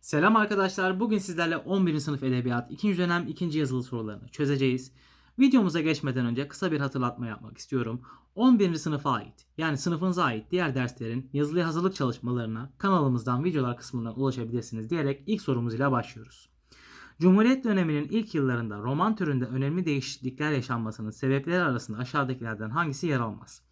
Selam arkadaşlar. Bugün sizlerle 11. sınıf edebiyat 2. dönem 2. yazılı sorularını çözeceğiz. Videomuza geçmeden önce kısa bir hatırlatma yapmak istiyorum. 11. sınıfa ait yani sınıfınıza ait diğer derslerin yazılı hazırlık çalışmalarına kanalımızdan videolar kısmından ulaşabilirsiniz diyerek ilk sorumuz ile başlıyoruz. Cumhuriyet döneminin ilk yıllarında roman türünde önemli değişiklikler yaşanmasının sebepleri arasında aşağıdakilerden hangisi yer almaz?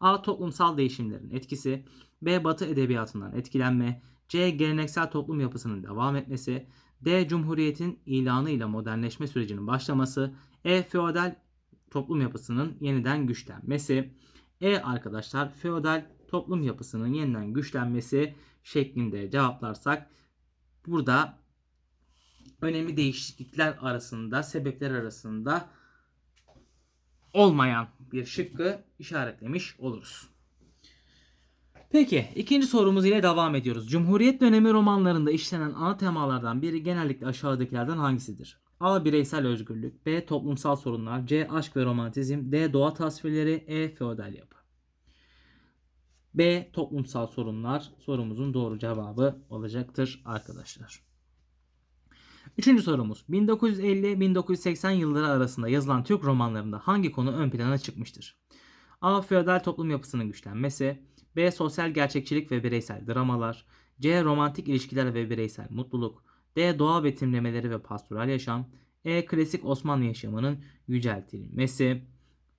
A. Toplumsal değişimlerin etkisi B. Batı edebiyatından etkilenme C. Geleneksel toplum yapısının devam etmesi D. Cumhuriyetin ilanı ile modernleşme sürecinin başlaması E. Feodal toplum yapısının yeniden güçlenmesi E. Arkadaşlar feodal toplum yapısının yeniden güçlenmesi şeklinde cevaplarsak burada önemli değişiklikler arasında sebepler arasında olmayan bir şıkkı işaretlemiş oluruz. Peki ikinci sorumuz ile devam ediyoruz. Cumhuriyet dönemi romanlarında işlenen ana temalardan biri genellikle aşağıdakilerden hangisidir? A. Bireysel özgürlük B. Toplumsal sorunlar C. Aşk ve romantizm D. Doğa tasvirleri E. Feodal yapı B. Toplumsal sorunlar sorumuzun doğru cevabı olacaktır arkadaşlar. Üçüncü sorumuz. 1950-1980 yılları arasında yazılan Türk romanlarında hangi konu ön plana çıkmıştır? A. Feodal toplum yapısının güçlenmesi B. Sosyal gerçekçilik ve bireysel dramalar C. Romantik ilişkiler ve bireysel mutluluk D. Doğa betimlemeleri ve pastoral yaşam E. Klasik Osmanlı yaşamının yüceltilmesi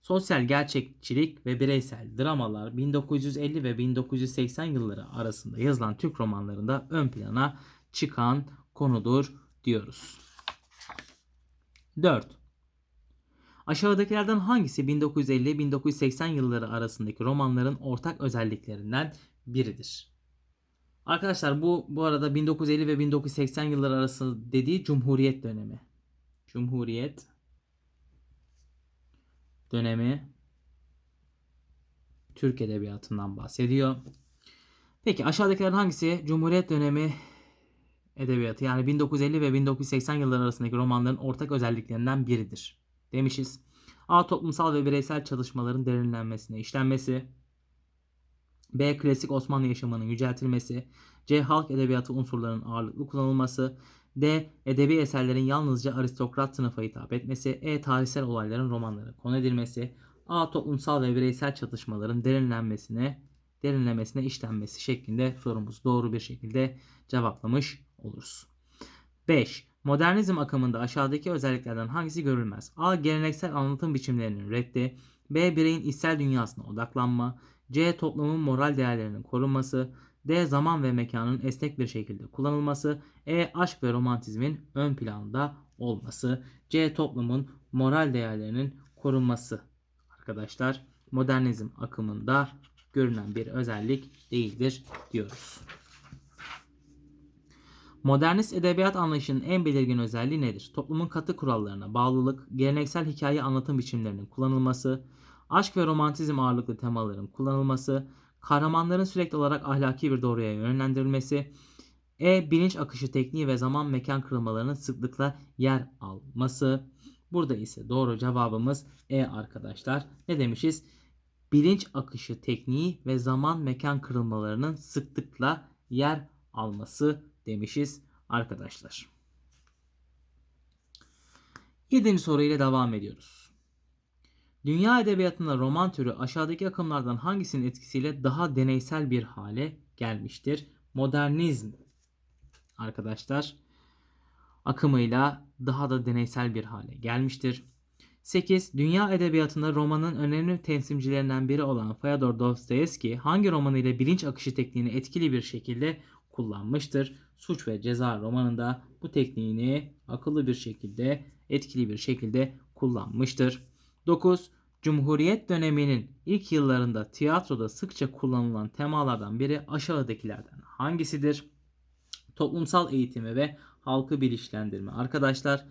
Sosyal gerçekçilik ve bireysel dramalar 1950 ve 1980 yılları arasında yazılan Türk romanlarında ön plana çıkan konudur diyoruz. 4. Aşağıdakilerden hangisi 1950-1980 yılları arasındaki romanların ortak özelliklerinden biridir? Arkadaşlar bu bu arada 1950 ve 1980 yılları arası dediği Cumhuriyet dönemi. Cumhuriyet dönemi Türk edebiyatından bahsediyor. Peki aşağıdakilerden hangisi Cumhuriyet dönemi edebiyatı yani 1950 ve 1980 yılları arasındaki romanların ortak özelliklerinden biridir? Demişiz. A. Toplumsal ve bireysel çalışmaların derinlenmesine işlenmesi. B. Klasik Osmanlı yaşamının yüceltilmesi. C. Halk edebiyatı unsurlarının ağırlıklı kullanılması. D. Edebi eserlerin yalnızca aristokrat sınıfa hitap etmesi. E. Tarihsel olayların romanlara konu edilmesi. A. Toplumsal ve bireysel çatışmaların derinlenmesine derinlemesine işlenmesi şeklinde sorumuz doğru bir şekilde cevaplamış oluruz. 5. Modernizm akımında aşağıdaki özelliklerden hangisi görülmez? A. Geleneksel anlatım biçimlerinin reddi. B. Bireyin içsel dünyasına odaklanma. C. Toplumun moral değerlerinin korunması. D. Zaman ve mekanın esnek bir şekilde kullanılması. E. Aşk ve romantizmin ön planda olması. C. Toplumun moral değerlerinin korunması. Arkadaşlar modernizm akımında görünen bir özellik değildir diyoruz. Modernist edebiyat anlayışının en belirgin özelliği nedir? Toplumun katı kurallarına bağlılık, geleneksel hikaye anlatım biçimlerinin kullanılması, aşk ve romantizm ağırlıklı temaların kullanılması, kahramanların sürekli olarak ahlaki bir doğruya yönlendirilmesi, E. Bilinç akışı tekniği ve zaman mekan kırılmalarının sıklıkla yer alması. Burada ise doğru cevabımız E arkadaşlar. Ne demişiz? Bilinç akışı tekniği ve zaman mekan kırılmalarının sıklıkla yer alması demişiz arkadaşlar. Yedinci soruyla devam ediyoruz. Dünya edebiyatında roman türü aşağıdaki akımlardan hangisinin etkisiyle daha deneysel bir hale gelmiştir? Modernizm arkadaşlar akımıyla daha da deneysel bir hale gelmiştir. 8. Dünya edebiyatında romanın önemli temsilcilerinden biri olan Fyodor Dostoyevski hangi romanıyla bilinç akışı tekniğini etkili bir şekilde kullanmıştır? Suç ve Ceza romanında bu tekniğini akıllı bir şekilde, etkili bir şekilde kullanmıştır. 9. Cumhuriyet döneminin ilk yıllarında tiyatroda sıkça kullanılan temalardan biri aşağıdakilerden hangisidir? Toplumsal eğitimi ve halkı bilinçlendirme. Arkadaşlar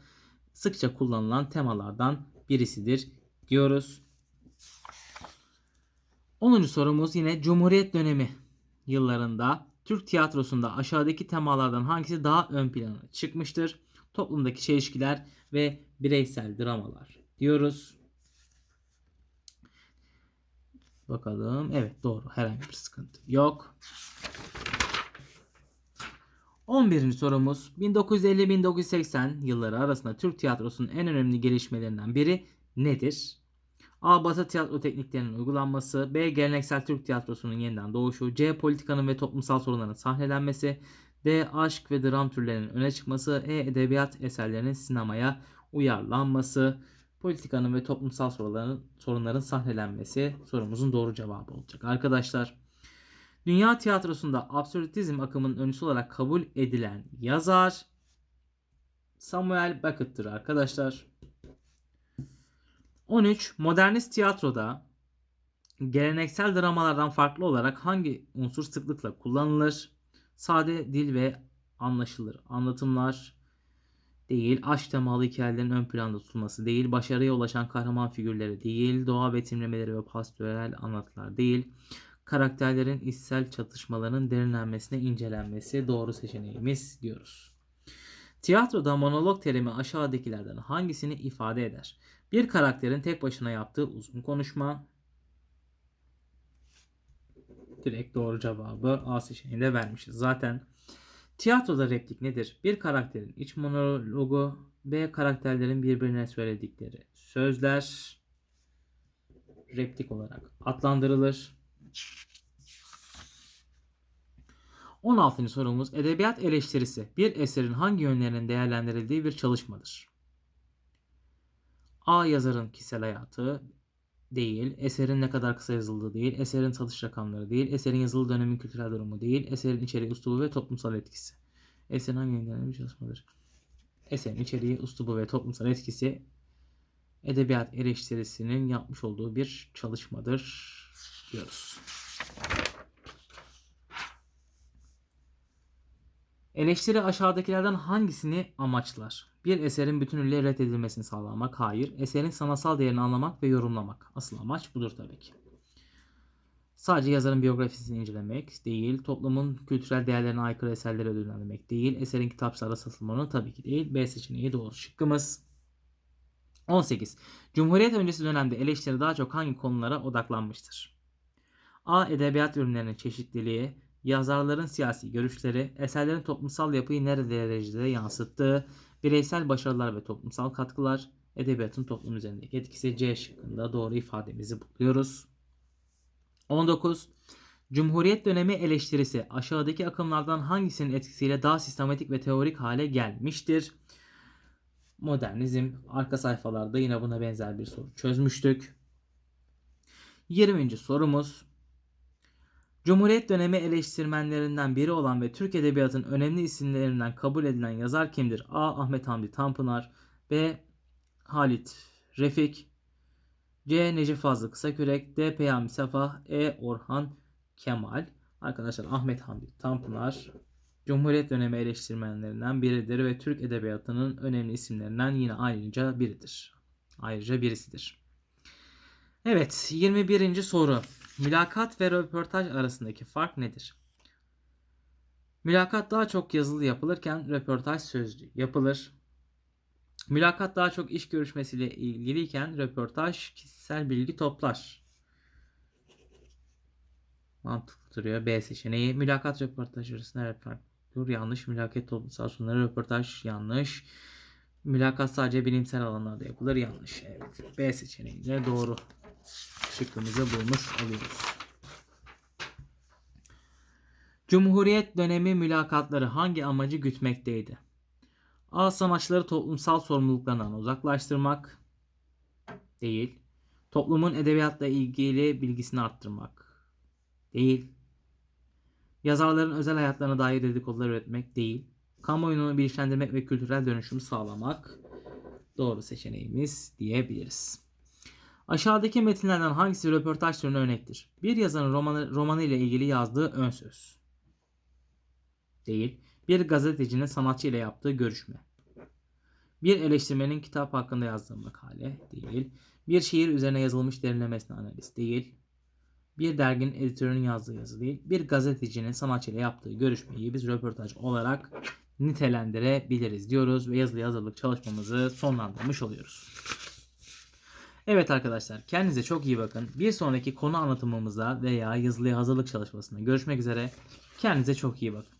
sıkça kullanılan temalardan birisidir diyoruz. 10. sorumuz yine Cumhuriyet dönemi yıllarında Türk tiyatrosunda aşağıdaki temalardan hangisi daha ön plana çıkmıştır? Toplumdaki çelişkiler ve bireysel dramalar diyoruz. Bakalım. Evet doğru. Herhangi bir sıkıntı yok. 11. sorumuz 1950-1980 yılları arasında Türk tiyatrosunun en önemli gelişmelerinden biri nedir? A. Batı tiyatro tekniklerinin uygulanması B. Geleneksel Türk tiyatrosunun yeniden doğuşu C. Politikanın ve toplumsal sorunların sahnelenmesi D. Aşk ve dram türlerinin öne çıkması E. Edebiyat eserlerinin sinemaya uyarlanması Politikanın ve toplumsal sorunların, sorunların sahnelenmesi sorumuzun doğru cevabı olacak. Arkadaşlar Dünya tiyatrosunda absürtizm akımının öncüsü olarak kabul edilen yazar Samuel Beckett'tir arkadaşlar. 13. Modernist tiyatroda geleneksel dramalardan farklı olarak hangi unsur sıklıkla kullanılır? Sade dil ve anlaşılır anlatımlar değil, aşk temalı hikayelerin ön planda tutulması değil, başarıya ulaşan kahraman figürleri değil, doğa betimlemeleri ve pastörel anlatılar değil, karakterlerin içsel çatışmalarının derinlenmesine incelenmesi doğru seçeneğimiz diyoruz. Tiyatroda monolog terimi aşağıdakilerden hangisini ifade eder? Bir karakterin tek başına yaptığı uzun konuşma. Direkt doğru cevabı A seçeneğinde vermişiz. Zaten tiyatroda replik nedir? Bir karakterin iç monologu, B karakterlerin birbirine söyledikleri sözler replik olarak adlandırılır. 16. sorumuz edebiyat eleştirisi bir eserin hangi yönlerinin değerlendirildiği bir çalışmadır. A. Yazarın kişisel hayatı değil, eserin ne kadar kısa yazıldığı değil, eserin satış rakamları değil, eserin yazılı dönemin kültürel durumu değil, eserin içeriği, üslubu ve toplumsal etkisi. Eserin hangi yönlerinin bir çalışmadır? Eserin içeriği, üslubu ve toplumsal etkisi edebiyat eleştirisinin yapmış olduğu bir çalışmadır diyoruz. Eleştiri aşağıdakilerden hangisini amaçlar? Bir eserin bütünüyle reddedilmesini sağlamak. Hayır. Eserin sanatsal değerini anlamak ve yorumlamak. Asıl amaç budur tabii ki. Sadece yazarın biyografisini incelemek değil. Toplumun kültürel değerlerine aykırı eserleri ödüllendirmek değil. Eserin kitapçılara satılmanı tabii ki değil. B seçeneği doğru şıkkımız. 18. Cumhuriyet öncesi dönemde eleştiri daha çok hangi konulara odaklanmıştır? A. Edebiyat ürünlerinin çeşitliliği, yazarların siyasi görüşleri, eserlerin toplumsal yapıyı nerede derecede yansıttığı, bireysel başarılar ve toplumsal katkılar, edebiyatın toplum üzerindeki etkisi C şıkkında doğru ifademizi buluyoruz. 19. Cumhuriyet dönemi eleştirisi aşağıdaki akımlardan hangisinin etkisiyle daha sistematik ve teorik hale gelmiştir? Modernizm arka sayfalarda yine buna benzer bir soru çözmüştük. 20. sorumuz Cumhuriyet dönemi eleştirmenlerinden biri olan ve Türk Edebiyatı'nın önemli isimlerinden kabul edilen yazar kimdir? A. Ahmet Hamdi Tanpınar B. Halit Refik C. Necip Fazıl Kısakürek D. Peyami Safa E. Orhan Kemal Arkadaşlar Ahmet Hamdi Tanpınar Cumhuriyet dönemi eleştirmenlerinden biridir ve Türk Edebiyatı'nın önemli isimlerinden yine ayrıca biridir. Ayrıca birisidir. Evet 21. soru. Mülakat ve röportaj arasındaki fark nedir? Mülakat daha çok yazılı yapılırken röportaj sözlü yapılır. Mülakat daha çok iş görüşmesiyle ilgiliyken röportaj kişisel bilgi toplar. Mantıklı duruyor. B seçeneği. Mülakat röportaj arasında fark dur. Yanlış. Mülakat toplumsal sunumları röportaj yanlış. Mülakat sadece bilimsel alanlarda yapılır. Yanlış. Evet. B seçeneği de doğru şıkkımızı bulmuş oluyoruz. Cumhuriyet dönemi mülakatları hangi amacı gütmekteydi? A. Sanatçıları toplumsal sorumluluklarından uzaklaştırmak değil. Toplumun edebiyatla ilgili bilgisini arttırmak değil. Yazarların özel hayatlarına dair dedikodular üretmek değil. Kamuoyunu bilinçlendirmek ve kültürel dönüşüm sağlamak doğru seçeneğimiz diyebiliriz. Aşağıdaki metinlerden hangisi röportaj türüne örnektir? Bir yazarın romanı, romanı ile ilgili yazdığı ön söz. Değil. Bir gazetecinin sanatçı ile yaptığı görüşme. Bir eleştirmenin kitap hakkında yazdığı makale değil. Bir şiir üzerine yazılmış derinlemesine analiz değil. Bir derginin editörünün yazdığı yazı değil. Bir gazetecinin sanatçı ile yaptığı görüşmeyi biz röportaj olarak nitelendirebiliriz diyoruz ve yazılı hazırlık çalışmamızı sonlandırmış oluyoruz. Evet arkadaşlar kendinize çok iyi bakın. Bir sonraki konu anlatımımızda veya yazılı hazırlık çalışmasında görüşmek üzere. Kendinize çok iyi bakın.